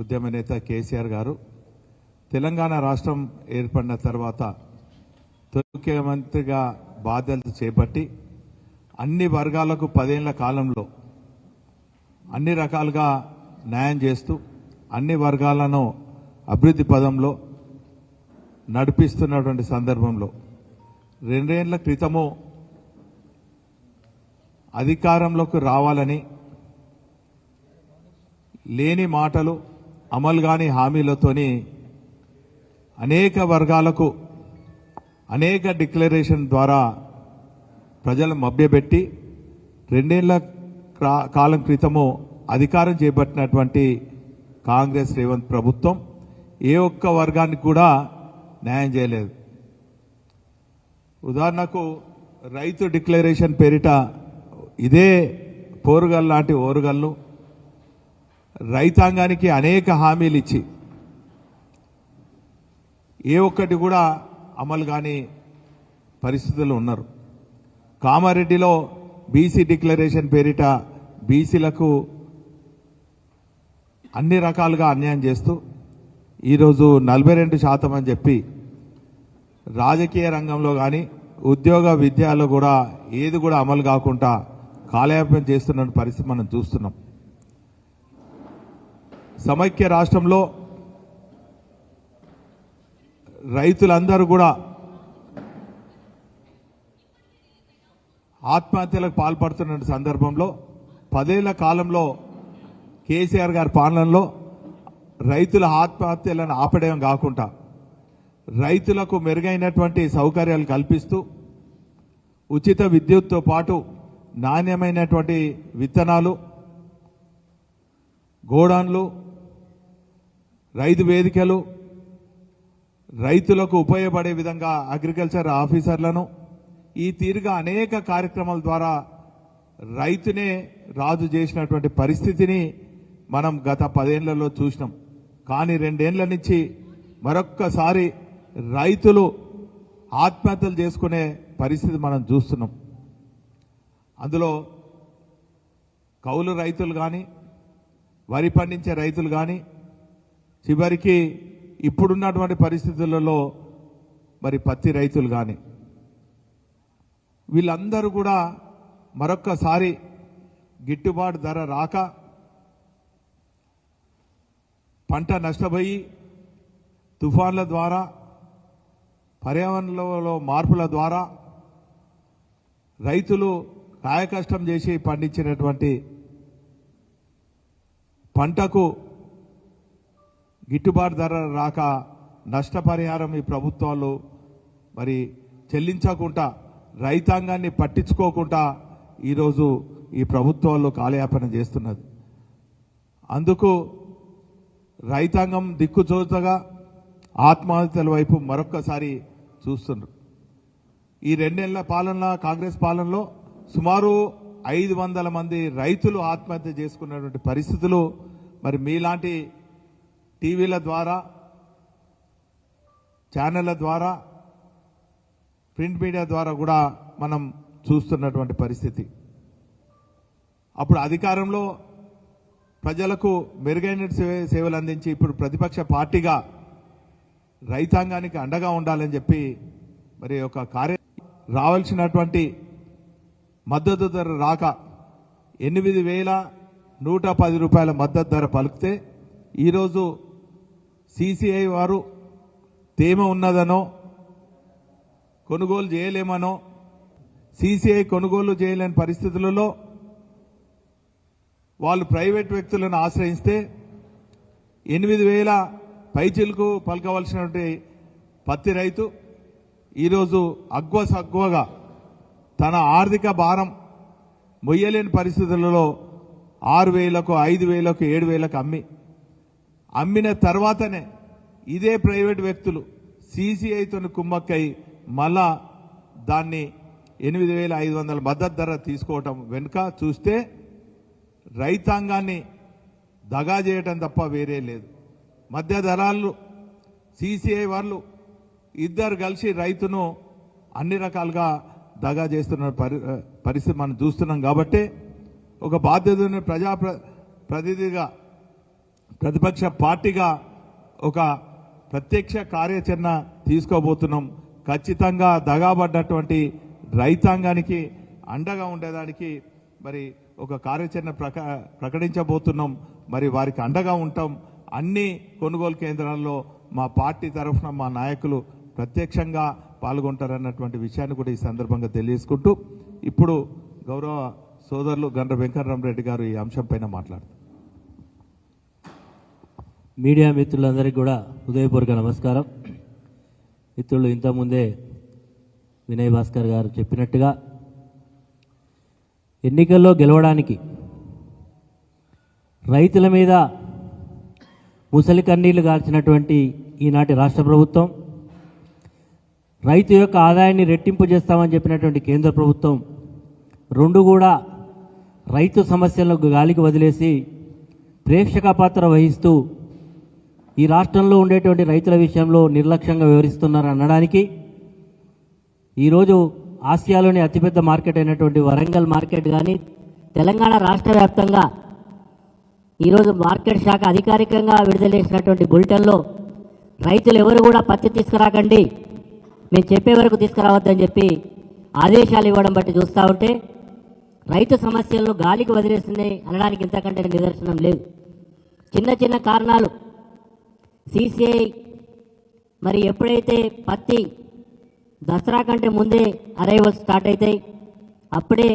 ఉద్యమ నేత కేసీఆర్ గారు. తెలంగాణ రాష్ట్రం ఏర్పడిన తర్వాత తొలి ముఖ్యమంత్రిగా బాధ్యతలు చేపట్టి అన్ని వర్గాలకు పదేళ్ళ కాలంలో అన్ని రకాలుగా న్యాయం చేస్తూ అన్ని వర్గాలను అభివృద్ధి పదంలో నడిపిస్తున్నటువంటి సందర్భంలో రెండేళ్ళ క్రితము అధికారంలోకి రావాలని లేని మాటలు అమలు కాని హామీలతోని అనేక వర్గాలకు అనేక డిక్లరేషన్ ద్వారా ప్రజలు మభ్యపెట్టి రెండేళ్ళ కాలం క్రితము అధికారం చేపట్టినటువంటి కాంగ్రెస్ రేవంత్ ప్రభుత్వం ఏ ఒక్క వర్గానికి కూడా న్యాయం చేయలేదు. ఉదాహరణకు రైతు డిక్లరేషన్ పేరిట ఇదే పోరుగల్ లాంటి ఓరుగల్లు రైతాంగానికి అనేక హామీలు ఇచ్చి ఏ ఒక్కటి కూడా అమలు కాని పరిస్థితులు ఉన్నారు. కామారెడ్డిలో బీసీ డిక్లరేషన్ పేరిట బీసీలకు అన్ని రకాలుగా అన్యాయం చేస్తూ ఈరోజు నలభై రెండు శాతం అని చెప్పి రాజకీయ రంగంలో కానీ ఉద్యోగ విద్యలో కూడా ఏది కూడా అమలు కాకుండా కాలయాపం చేస్తున్న పరిస్థితి మనం చూస్తున్నాం. సమైక్య రాష్ట్రంలో రైతులందరూ కూడా ఆత్మహత్యలకు పాల్పడుతున్న సందర్భంలో పదేళ్ళ కాలంలో కేసీఆర్ గారి పాలనలో రైతుల ఆత్మహత్యలను ఆపడం కాకుండా రైతులకు మెరుగైనటువంటి సౌకర్యాలు కల్పిస్తూ ఉచిత విద్యుత్తో పాటు నాణ్యమైనటువంటి విత్తనాలు గోడాన్లు రైతు వేదికలు రైతులకు ఉపయోగపడే విధంగా అగ్రికల్చర్ ఆఫీసర్లను ఈ తీరుగా అనేక కార్యక్రమాల ద్వారా రైతునే రాజు చేసినటువంటి పరిస్థితిని మనం గత పదేళ్ళలో చూసినాం. కానీ రెండేళ్ళ నుంచి మరొక్కసారి రైతులు ఆత్మహత్యలు చేసుకునే పరిస్థితి మనం చూస్తున్నాం. అందులో కౌలు రైతులు కానీ వరి పండించే రైతులు కానీ చివరికి ఇప్పుడున్నటువంటి పరిస్థితులలో మరి పత్తి రైతులు కానీ వీళ్ళందరూ కూడా మరొక్కసారి గిట్టుబాటు ధర రాక పంట నష్టపోయి తుఫాన్ల ద్వారా పర్యావరణంలో మార్పుల ద్వారా రైతులు కాయకష్టం చేసి పండించినటువంటి పంటకు గిట్టుబాటు ధర రాక నష్టపరిహారం ఈ ప్రభుత్వాలు మరి చెల్లించకుండా రైతాంగాన్ని పట్టించుకోకుండా ఈరోజు ఈ ప్రభుత్వాలు కాలయాపన చేస్తున్నది. అందుకు రైతాంగం దిక్కుచోతగా ఆత్మహత్యల వైపు మరొక్కసారి చూస్తున్నారు ఈ రెండేళ్ళ పాలన కాంగ్రెస్ పాలనలో సుమారు ఐదు వందల మంది రైతులు ఆత్మహత్య చేసుకున్నటువంటి పరిస్థితులు మరి మీలాంటి టీవీల ద్వారా ఛానళ్ళ ద్వారా ప్రింట్ మీడియా ద్వారా కూడా మనం చూస్తున్నటువంటి పరిస్థితి. అప్పుడు అధికారంలో ప్రజలకు మెరుగైన సే- సేవలు అందించి ఇప్పుడు ప్రతిపక్ష పార్టీగా రైతాంగానికి అండగా ఉండాలని చెప్పి మరి ఒక కార్య రావాల్సినటువంటి మద్దతు ధర రాక ఎనిమిది వేల నూట పది రూపాయల మద్దతు ధర పలికితే ఈరోజు సిసిఐ వారు తేమ ఉన్నదనో కొనుగోలు చేయలేమనో సిసిఐ కొనుగోలు చేయలేని పరిస్థితులలో వాళ్ళు ప్రైవేట్ వ్యక్తులను ఆశ్రయిస్తే ఎనిమిది వేల పైచిలకు పలకవలసినటువంటి పత్తి రైతు ఈరోజు అగ్వ సగ్వగా తన ఆర్థిక భారం మొయ్యలేని పరిస్థితులలో ఆరు వేలకు ఐదు వేలకు ఏడు వేలకు అమ్మి అమ్మిన తర్వాతనే ఇదే ప్రైవేట్ వ్యక్తులు సీసీఐతో కుమ్మక్కై మళ్ళా దాన్ని ఎనిమిది వేల ఐదు వందల మద్దతు ధర తీసుకోవటం వెనుక చూస్తే రైతాంగాన్ని దగా చేయటం తప్ప వేరే లేదు. మధ్య ధరాలు సీసీఐ వాళ్ళు ఇద్దరు కలిసి రైతును అన్ని రకాలుగా దగా చేస్తున్న పరి పరిస్థితి మనం చూస్తున్నాం కాబట్టి ఒక బాధ్యతను ప్రజా ప్ర- ప్రతినిధిగా ప్రతిపక్ష పార్టీగా ఒక ప్రత్యక్ష కార్యాచరణ తీసుకోబోతున్నాం. ఖచ్చితంగా దగాబడ్డటువంటి రైతాంగానికి అండగా ఉండేదానికి మరి ఒక కార్యాచరణ ప్రక ప్రకటించబోతున్నాం. మరి వారికి అండగా ఉంటాం. అన్ని కొనుగోలు కేంద్రాల్లో మా పార్టీ తరఫున మా నాయకులు ప్రత్యక్షంగా పాల్గొంటారన్నటువంటి విషయాన్ని కూడా ఈ సందర్భంగా తెలియజేసుకుంటూ ఇప్పుడు గౌరవ సోదరులు గండ్ర వెంకటరామరెడ్డి గారు ఈ అంశంపైన మాట్లాడుతారు. మీడియా మిత్రులందరికీ కూడా హృదయపూర్వక నమస్కారం. మిత్రులు ఇంతకుముందే వినయ్ భాస్కర్ గారు చెప్పినట్టుగా ఎన్నికల్లో గెలవడానికి రైతుల మీద ముసలి కన్నీళ్ళు గాల్చినటువంటి ఈనాటి రాష్ట్ర ప్రభుత్వం రైతు యొక్క ఆదాయాన్ని రెట్టింపు చేస్తామని చెప్పినటువంటి కేంద్ర ప్రభుత్వం రెండు కూడా రైతు సమస్యలను గాలికి వదిలేసి ప్రేక్షక పాత్ర వహిస్తూ ఈ రాష్ట్రంలో ఉండేటువంటి రైతుల విషయంలో నిర్లక్ష్యంగా వివరిస్తున్నారు అనడానికి ఈరోజు ఆసియాలోని అతిపెద్ద మార్కెట్ అయినటువంటి వరంగల్ మార్కెట్ కానీ తెలంగాణ రాష్ట్ర వ్యాప్తంగా ఈరోజు మార్కెట్ శాఖ అధికారికంగా విడుదల చేసినటువంటి బులెటిన్లో రైతులు ఎవరు కూడా పత్తి తీసుకురాకండి మేము చెప్పే వరకు తీసుకురావద్దని చెప్పి ఆదేశాలు ఇవ్వడం బట్టి చూస్తూ ఉంటే రైతు సమస్యలను గాలికి వదిలేస్తుంది అనడానికి ఇంతకంటే నిదర్శనం లేదు. చిన్న చిన్న కారణాలు సీసీఐ మరి ఎప్పుడైతే పత్తి దసరా కంటే ముందే అరైవల్స్ స్టార్ట్ అవుతాయి అప్పుడే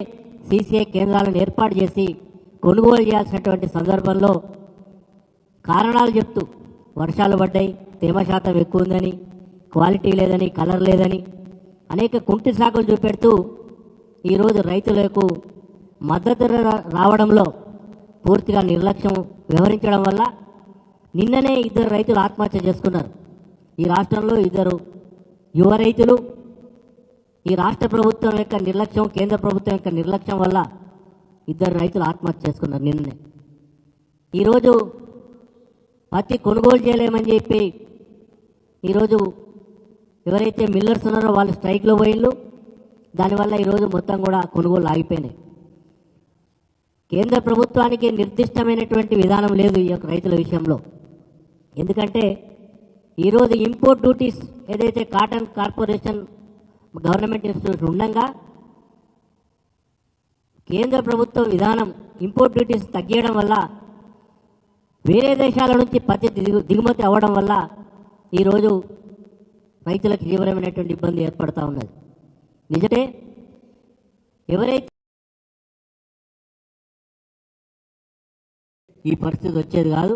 సీసీఐ కేంద్రాలను ఏర్పాటు చేసి కొనుగోలు చేయాల్సినటువంటి సందర్భంలో కారణాలు చెప్తూ వర్షాలు పడ్డాయి తేమ శాతం ఎక్కువ ఉందని క్వాలిటీ లేదని కలర్ లేదని అనేక కుంటి సాకులు చూపెడుతూ ఈరోజు రైతులకు మద్దతు రావడంలో పూర్తిగా నిర్లక్ష్యం వ్యవహరించడం వల్ల నిన్ననే ఇద్దరు రైతులు ఆత్మహత్య చేసుకున్నారు. ఈ రాష్ట్రంలో ఇద్దరు యువ రైతులు ఈ రాష్ట్ర ప్రభుత్వం యొక్క నిర్లక్ష్యం కేంద్ర ప్రభుత్వం యొక్క నిర్లక్ష్యం వల్ల ఇద్దరు రైతులు ఆత్మహత్య చేసుకున్నారు నిన్ననే. ఈరోజు పత్తి కొనుగోలు చేయలేమని చెప్పి ఈరోజు ఎవరైతే మిల్లర్స్ ఉన్నారో వాళ్ళు స్ట్రైక్లో పోయిళ్ళు. దానివల్ల ఈరోజు మొత్తం కూడా కొనుగోలు ఆగిపోయినాయి. కేంద్ర ప్రభుత్వానికి నిర్దిష్టమైనటువంటి విధానం లేదు ఈ యొక్క రైతుల విషయంలో. ఎందుకంటే ఈరోజు ఇంపోర్ట్ డ్యూటీస్ ఏదైతే కాటన్ కార్పొరేషన్ గవర్నమెంట్ ఇన్స్టిట్యూట్ ఉండగా కేంద్ర ప్రభుత్వ విధానం ఇంపోర్ట్ డ్యూటీస్ తగ్గించడం వల్ల వేరే దేశాల నుంచి పత్తి దిగుమతి అవ్వడం వల్ల ఈరోజు రైతులకు తీవ్రమైనటువంటి ఇబ్బంది ఏర్పడుతూ ఉన్నది. నిజమే ఎవరైతే ఈ పరిస్థితి వచ్చేది కాదు